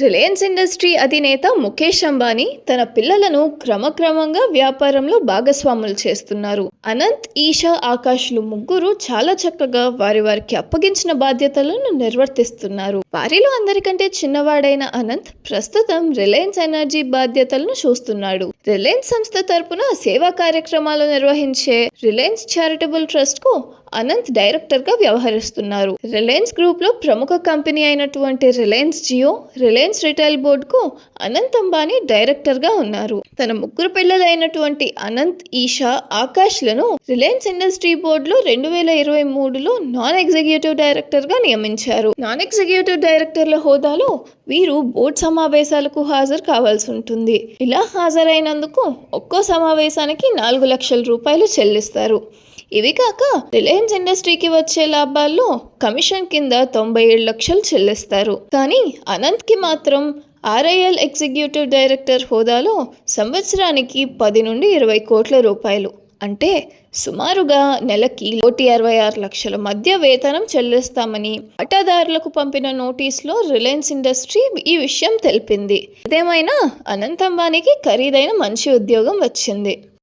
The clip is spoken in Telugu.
రిలయన్స్ ఇండస్ట్రీ అధినేత ముఖేష్ అంబానీ తన పిల్లలను క్రమక్రమంగా వ్యాపారంలో భాగస్వాములు చేస్తున్నారు. అనంత్ ఈషా ఆకాష్లు ముగ్గురు చాలా చక్కగా వారి వారికి అప్పగించిన బాధ్యతలను నిర్వర్తిస్తున్నారు. వారిలో అందరికంటే చిన్నవాడైన అనంత్ ప్రస్తుతం రిలయన్స్ ఎనర్జీ బాధ్యతలను చూస్తున్నాడు. రిలయన్స్ సంస్థ తరపున సేవా కార్యక్రమాలు నిర్వహించే రిలయన్స్ చారిటబుల్ ట్రస్ట్కు అనంత్ డైరెక్టర్గా వ్యవహరిస్తున్నారు. రిలయన్స్ గ్రూప్లో ప్రముఖ కంపెనీ అయినటువంటి రిలయన్స్ జియో రిలయన్స్ రిటైల్ బోర్డ్కు అనంత్ అంబానీ డైరెక్టర్గా ఉన్నారు. తన ముగ్గురు పిల్లలైనటువంటి అనంత్ ఈషా ఆకాష్లను రిలయన్స్ ఇండస్ట్రీ బోర్డులో రెండు వేల ఇరవై మూడులో నాన్ ఎగ్జిక్యూటివ్ డైరెక్టర్గా నియమించారు. నాన్ ఎగ్జిక్యూటివ్ డైరెక్టర్ల హోదాలో వీరు బోర్డు సమావేశాలకు హాజరు కావాల్సి ఉంటుంది. ఇలా హాజరైనందుకు ఒక్కో సమావేశానికి నాలుగు లక్షల రూపాయలు చెల్లిస్తారు. ఇవి కాక రిలయన్స్ ఇండస్ట్రీకి వచ్చే లాభాల్లో కమిషన్ కింద తొంభై ఏడు లక్షలు చెల్లిస్తారు. కానీ అనంత్కి మాత్రం ఆర్ఐఎల్ ఎగ్జిక్యూటివ్ డైరెక్టర్ హోదాలో సంవత్సరానికి పది నుండి ఇరవై కోట్ల రూపాయలు. అంటే సుమారుగా నెలకి కోటి అరవై ఆరు లక్షల మధ్య వేతనం చెల్లిస్తామని వాటాదారులకు పంపిన నోటీసులో రిలయన్స్ ఇండస్ట్రీ ఈ విషయం తెలిపింది. ఇదేమైనా అనంత్ అంబానీకి ఖరీదైన మంచి ఉద్యోగం వచ్చింది.